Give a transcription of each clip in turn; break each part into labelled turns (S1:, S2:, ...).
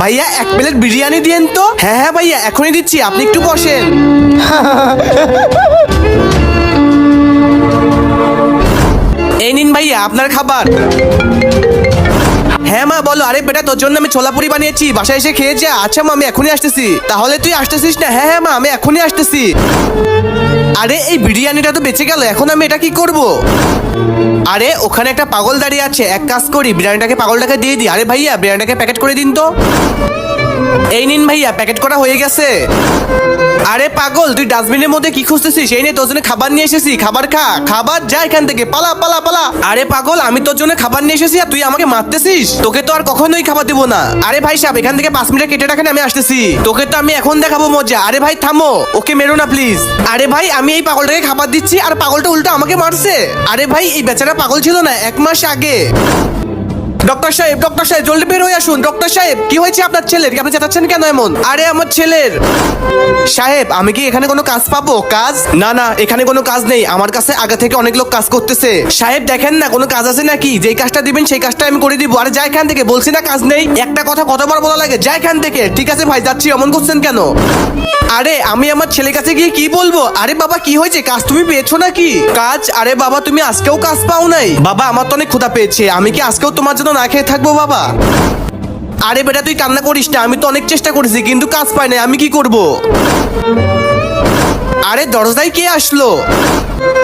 S1: ভাইয়া, এক প্লেট বিরিয়ানি দিয়েন তো। হ্যাঁ হ্যাঁ ভাইয়া, এখনই দিচ্ছি, আপনি একটু বসেন। এই নিন ভাইয়া, আপনার খাবার। হ্যাঁ মা, বলো। আরে বেটা, তোর জন্য আমি ছোলা পুরি বানিয়েছি। বাসায় এসে খেয়ে যা। আচ্ছা মা, আমি এখনই আসতেছি। তাহলে তুই আসতেছিস না? হ্যাঁ হ্যাঁ মা, আমি এখনই আসতেছি। আরে, এই বিরিয়ানিটা তো বেঁচে গেল। এখন আমি এটা কি করব? আরে, ওখানে একটা পাগল দাঁড়িয়ে আছে। এক কাজ করি, বিরিয়ানিটাকে পাগলটাকে দিয়ে দিই। আরে ভাইয়া, বিরিয়ানিটাকে প্যাকেট করে দিন তো। এই নিন ভাইয়া, প্যাকেট করা হয়ে গেছে। আরে পাগল, তুই ডাস্টবিনের মধ্যে কি খুঁজতেছিস? এই নিয়ে তোর জন্য খাবার নিয়ে এসেছি, খাবার খা, খাবার যা এখান থেকে, পালা পালা পালা। আরে পাগল, আমি তোর জন্য খাবার নিয়ে এসেছি আর তুই আমাকে মারতেছিস? তোকে তো আর কখনোই খাবার দিব না। আরে ভাই সাহেব, এখান থেকে পাঁচ মিনিট কেটে রাখেন, আমি আসতেছি। তোকে তো আমি এখন দেখাবো মজা। আরে ভাই, থামো, ওকে মেরো না প্লিজ আরে ভাই, আমি এই পাগলটাকে খাবার দিচ্ছি আর পাগলটা উল্টো আমাকে মারছে। আরে ভাই, এই বেচারা পাগল ছিল না, এক মাস আগে। ডক্টর সাহেব ডক্টর সাহেব, জলদি বের হয়ে আসুন। ডক্টর সাহেব, কি হয়েছে আপনার ছেলের? আপনি চেঁচাচ্ছেন কেন এমন? আরে, আমার ছেলের। সাহেব, আমি কি এখানে কোনো কাজ পাবো? কাজ? না না, এখানে কোনো কাজ নেই। আমার কাছে আগে থেকে অনেক লোক কাজ করতেছে। সাহেব, দেখেন না, কোনো কাজ আছে নাকি? যেই কাজটা দিবেন, সেই কাজটা আমি করে দিব। আরে যাই এখান থেকে, বলছি না কাজ নেই। একটা কথা কতবার বলা লাগে? যাই এখান থেকে। ঠিক আছে ভাই, যাচ্ছি। অমন করছেন কেন? আরে, আমি আমার ছেলের কাছে গিয়ে কি বলব? আরে, বাবা, কি হয়েছে? কাজ তুমি পেয়েছ নাকি? কাজ? আরে, বাবা, তুমি আজকেও কাজ পাও নাই। বাবা, আমার তো অনেক ক্ষুধা পেয়েছে। আমি কি আজকেও তোমার জন্য না খেয়ে থাকব বাবা? আরে বেটা, তুই কান্না করিস না, আমি তো অনেক চেষ্টা করেছি, কিন্তু কাজ পাই নাই, আমি কি করব? আরে দরজায় কে আসলো?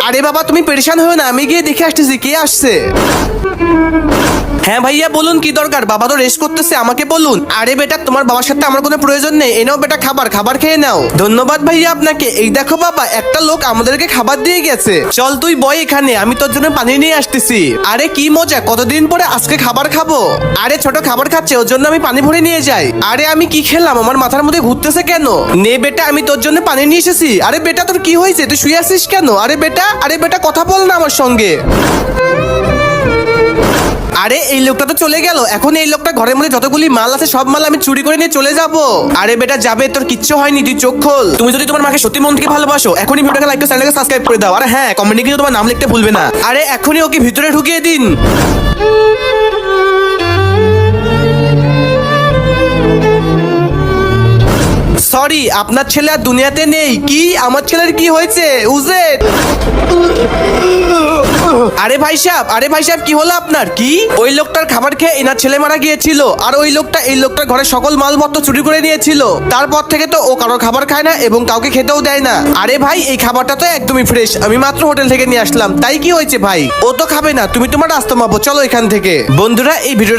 S1: আরে বাবা, তুমি পেরেশান হয়ে না, আমি গিয়ে দেখে আসতেছি কে আসছে। হ্যাঁ ভাইয়া, বলুন কি দরকার? বাবা তো রেস্ট করতেছে, আমাকে বলুন। আরে বেটা, তোমার বাবার সাথে আমার কোনো প্রয়োজন নেই। এনেও বেটা খাবার খাবার খেয়ে নাও। ধন্যবাদ ভাইয়া আপনাকে। এই দেখো বাবা, একটা লোক আমাদেরকে খাবার দিয়ে গেছে। চল তুই বয় এখানে, আমি তোর জন্য পানি নিয়ে আসতেছি। আরে কি মজা, কতদিন পরে আজকে খাবার খাব? আরে ছোট খাবার খাচ্ছে, ওর জন্য আমি পানি ভরে নিয়ে যাই। আরে আমি কি খেলাম, আমার মাথার মধ্যে ঘুরতেছে কেন? নে বেটা, আমি তোর জন্য পানি নিয়ে এসেছি। আরে বেটা, তোর কি হয়েছে? তুই শুয়ে আসিস কেন? আরে বেটা আরে বেটা, কথা বল না আমার সঙ্গে। আরে, এই লোকটা তো চলে গেল। এখন এই লোকটা ঘরের মধ্যে যতগুলি মাল আছে, সব মাল আমি চুরি করে নিয়ে চলে যাব। আরে বেটা, যাবে, তোর কিচ্ছু হয়নি, তুই চোখ খোল। তুমি যদি তোমার মাকে সত্যি মন থেকে ভালোবাসো, এখনই ভিডিওটাকে লাইক করে চ্যানেলকে সাবস্ক্রাইব করে দাও। আর হ্যাঁ কমেন্টে কিন্তু তোমার নাম লিখতে ভুলবে না। আরে, এখনই ওকে ভিতরে ঢুকিয়ে দিন। সরি আপনার ছেলে আর দুনিয়াতে নেই। কি? আমার ছেলের কি হয়েছে? উজের আরে ভাই সাহেব, আরে ভাই সাহেব, কি হলো আপনার? কি? ওই লোকটার খাবার খেয়ে এনার ছেলে মারা গিয়েছিল, আর ওই লোকটা এই লোকটার ঘরে সকল মালপত্র চুরি করে নিয়েছিল। তারপর থেকে তো ও কারও খাবার খায় না এবং কাউকে খেতেও দেয় না। আরে ভাই, এই খাবারটা তো একদমই ফ্রেশ আমি মাত্র হোটেল থেকে নিয়ে আসলাম। তাই কি হয়েছে ভাই? ও তো খাবে না, তুমি তোমার রাস্তা মাপো, চলো এখান থেকে। বন্ধুরা, এই ভিডিও